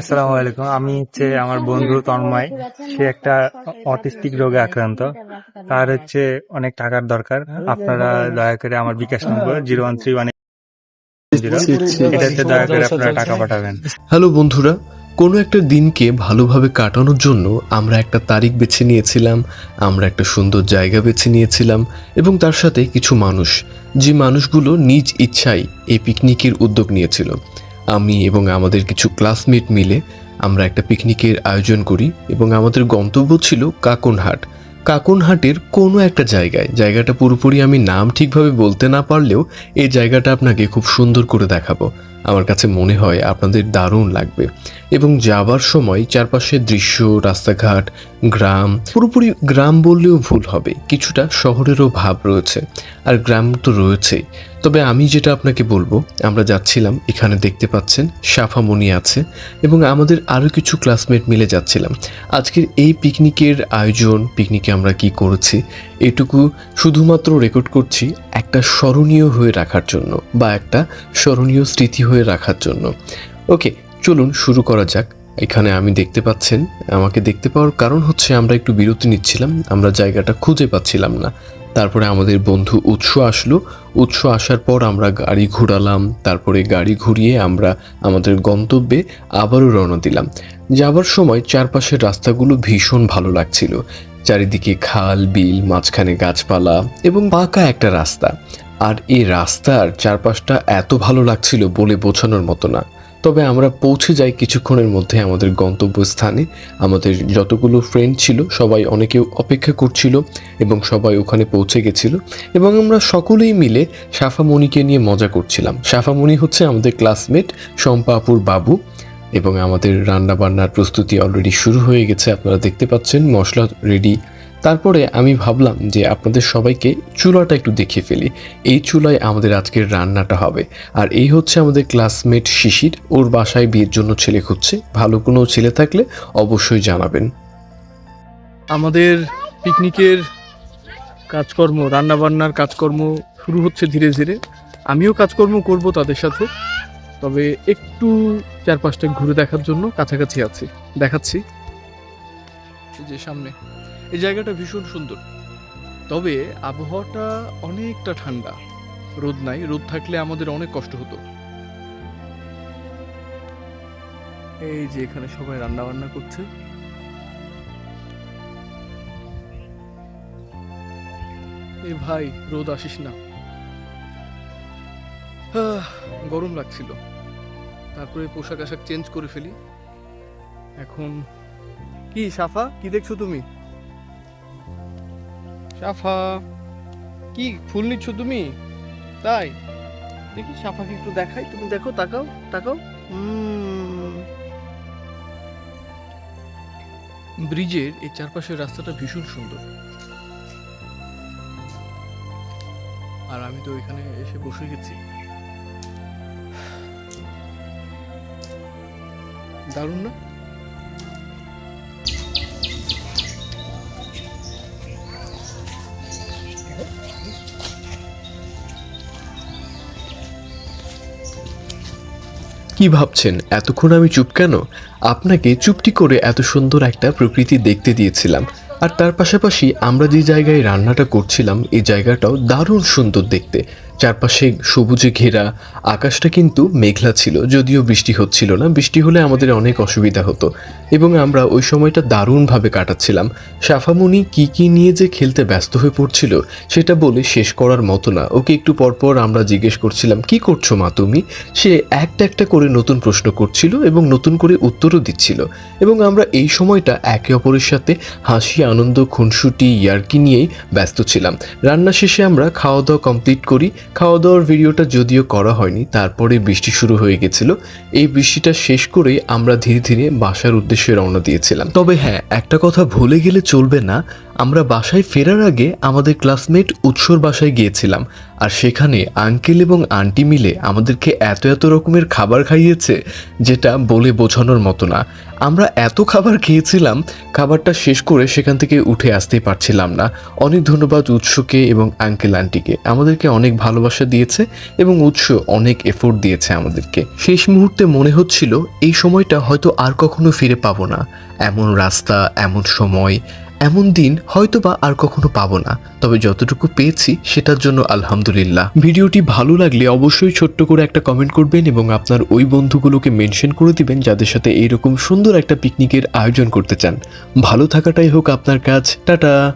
আসসালামু আলাইকুম। আমি হচ্ছে আমার বন্ধু তন্ময়। সে একটা অটিস্টিক রোগে আক্রান্ত। তার হচ্ছে অনেক টাকার দরকার। আপনারা দয়া করে আমার বিকাশ নম্বর জিরো ওয়ান থ্রি ওয়ান এটাতে দয়া করে আপনারা টাকা পাঠাবেন। হ্যালো বন্ধুরা কোনো একটা দিনকে ভালোভাবে কাটানোর জন্য আমরা একটা তারিখ বেছে নিয়েছিলাম আমরা একটা সুন্দর জায়গা বেছে নিয়েছিলাম এবং তার সাথে কিছু মানুষ। যে মানুষগুলো নিজ ইচ্ছায় এই পিকনিকের উদ্যোগ নিয়েছিল। আমি এবং আমাদের কিছু ক্লাসমেট মিলে আমরা একটা পিকনিকের আয়োজন করি এবং আমাদের গন্তব্য ছিল কাকনহাট। কাকনহাটের কোনো একটা জায়গায়, জায়গাটা পুরোপুরি আমি নাম ঠিকভাবে বলতে না পারলেও এই জায়গাটা আপনাকে খুব সুন্দর করে দেখাবো। আমার কাছে মনে হয় আপনাদের দারুণ লাগবে। এবং যাবার সময় চারপাশের দৃশ্য, রাস্তাঘাট, গ্রাম, পুরোপুরি গ্রাম বললেও ভুল হবে, কিছুটা শহরেরও ভাব রয়েছে, আর গ্রাম তো রয়েছেই। তবে আমি যেটা আপনাকে বলব, আমরা যাচ্ছিলাম, এখানে দেখতে পাচ্ছেন, সাফামণি আছে, এবং আমাদের আরও কিছু ক্লাসমেট মিলে যাচ্ছিলাম। আজকের এই পিকনিকের আয়োজন পিকনিকে আমরা কি করেছি, এটুকু শুধুমাত্র রেকর্ড করছি একটা স্মরণীয় হয়ে রাখার জন্য, বা একটা স্মরণীয় স্মৃতি হয়ে রাখার জন্য। ওকে, চলুন শুরু করা যাক। এখানে আমি দেখতে পাচ্ছেন, আমাকে দেখতে পাওয়ার কারণ হচ্ছে আমরা একটু বিরতি নিচ্ছিলাম, আমরা জায়গাটা খুঁজে পাচ্ছিলাম না। তারপরে আমাদের বন্ধু উৎস আসলো। উৎস আসার পর আমরা গাড়ি ঘোরালাম, তারপরে গাড়ি ঘুরিয়ে আমরা আমাদের গন্তব্যে আবারও রওনা দিলাম। যাবার সময় চারপাশের রাস্তাগুলো ভীষণ ভালো লাগছিল। চারিদিকে খাল, বিল, মাঝখানে গাছপালা এবং পাকা একটা রাস্তা। আর এই রাস্তার চারপাশটা এত ভালো লাগছিল বলে বোঝানোর মতো না। তবে আমরা পৌঁছে যাই কিছুক্ষণের মধ্যে আমাদের গন্তব্যস্থানে। আমাদের যতগুলো ফ্রেন্ড ছিল, সবাই অনেকে অপেক্ষা করছিল এবং সবাই ওখানে পৌঁছে গেছিল এবং আমরা সকলেই মিলে সাফামণিকে নিয়ে মজা করছিলাম। সাফামণি হচ্ছে আমাদের ক্লাসমেট শম্পাপুর বাবু এবং আমাদের রান্নাবান্নার প্রস্তুতি অলরেডি শুরু হয়ে গেছে। আপনারা দেখতে পাচ্ছেন মশলা রেডি তারপরে আমি ভাবলাম যে আপনাদের সবাইকে চুলাটা একটু দেখিয়ে ফেলি। এই চুলায় আমাদের আজকের রান্নাটা হবে। আর এই হচ্ছে আমাদের ক্লাসমেট শিশির। ওর বাসায় বিয়ের জন্য ছেলে খুঁজছে। ভালো কোনো ছেলে থাকলে অবশ্যই জানাবেন। আমাদের পিকনিকের কাজকর্ম, রান্নাবান্নার কাজকর্ম শুরু হচ্ছে ধীরে ধীরে। আমিও কাজকর্ম করব তাদের সাথে। তবে একটু চারপাশটা ঘুরে দেখার জন্য কাছাকাছি আছি, দেখাচ্ছি। যে সামনে। এই জায়গাটা ভীষণ সুন্দর। তবে আবহাওয়াটা অনেকটা ঠান্ডা। রোদ নাই রোদ থাকলে আমাদের অনেক কষ্ট হতো। এই যে এখানে সবাই রান্না বান্না করছে। এ ভাই রোদ আসিস না। গরম লাগছিল। তারপরে পোশাক আশাক চেঞ্জ করে ফেলি। এখন কি সাফা? কি দেখছ তুমি? সাফা, কি ফুল নিচ্ছ তুমি? তাই? দেখি সাফাকে একটু দেখাই, তুমি দেখো, তাকাও তাকাও। ব্রিজের এই চারপাশের রাস্তাটা ভীষণ সুন্দর। আর আমি তো এখানে এসে বসে গেছি। দারুণ না? কি ভাবছেন? এতক্ষণ আমি চুপ কেন? আপনাকে চুপটি করে এত সুন্দর একটা প্রকৃতি দেখতে দিয়েছিলাম। আর তার পাশাপাশি আমরা যে জায়গায় রান্নাটা করছিলাম এই জায়গাটাও দারুণ সুন্দর দেখতে। চারপাশে সবুজে ঘেরা, আকাশটা কিন্তু মেঘলা ছিল, যদিও বৃষ্টি হচ্ছিল না। বৃষ্টি হলে আমাদের অনেক অসুবিধা হতো এবং আমরা ওই সময়টা দারুণভাবে কাটাচ্ছিলাম। সাফামুনি কি কি নিয়ে যে খেলতে ব্যস্ত হয়ে পড়ছিল, সেটা বলে শেষ করার মতো না। ওকে একটু পরপর আমরা জিজ্ঞেস করছিলাম, কি করছ মা তুমি? সে একটা একটা করে নতুন প্রশ্ন করছিল এবং নতুন করে উত্তরও দিচ্ছিল। এবং আমরা এই সময়টা একে অপরের সাথে হাসি, আনন্দ, খুনসুটি, ইয়ার্কি নিয়েই ব্যস্ত ছিলাম। রান্না শেষে আমরা খাওয়া দাওয়া কমপ্লিট করি খাওয়া দাওয়ার ভিডিওটা যদিও করা হয়নি, তারপরে বৃষ্টি শুরু হয়ে গেছিল। এই বৃষ্টিটা শেষ করেই আমরা ধীরে ধীরে বাসার উদ্দেশ্যে রওনা দিয়েছিলাম। তবে হ্যাঁ একটা কথা ভুলে গেলে চলবে না আমরা বাসায় ফেরার আগে আমাদের ক্লাসমেট উৎসর বাসায় গিয়েছিলাম, আর সেখানে আঙ্কেল এবং আন্টি মিলে আমাদেরকে এত এত রকমের খাবার খাইয়েছে যেটা বলে বোঝানোর মতো না। আমরা এত খাবার খেয়েছিলাম, খাবারটা শেষ করে সেখান থেকে উঠে আসতেই পারছিলাম না। অনেক ধন্যবাদ উৎসকে এবং আঙ্কেল আন্টিকে। আমাদেরকে অনেক ভালোবাসা দিয়েছে এবং উৎস অনেক এফোর্ট দিয়েছে আমাদেরকে। শেষ মুহূর্তে মনে হচ্ছিল, এই সময়টা হয়তো আর কখনো ফিরে পাবো না। এমন রাস্তা, এমন সময় এমন দিন হয়তো বা আর কখনো পাবো না, তবে যতটুকু পেয়েছি সেটার জন্য আলহামদুলিল্লাহ। ভিডিওটি ভালো লাগলে অবশ্যই ছোট্ট করে একটা কমেন্ট করবেন এবং আপনার ওই বন্ধুগুলোকে মেনশন করে দিবেন যাদের সাথে এইরকম সুন্দর একটা পিকনিকের আয়োজন করতে চান। ভালো থাকাটাই হোক আপনার কাজ। টাটা!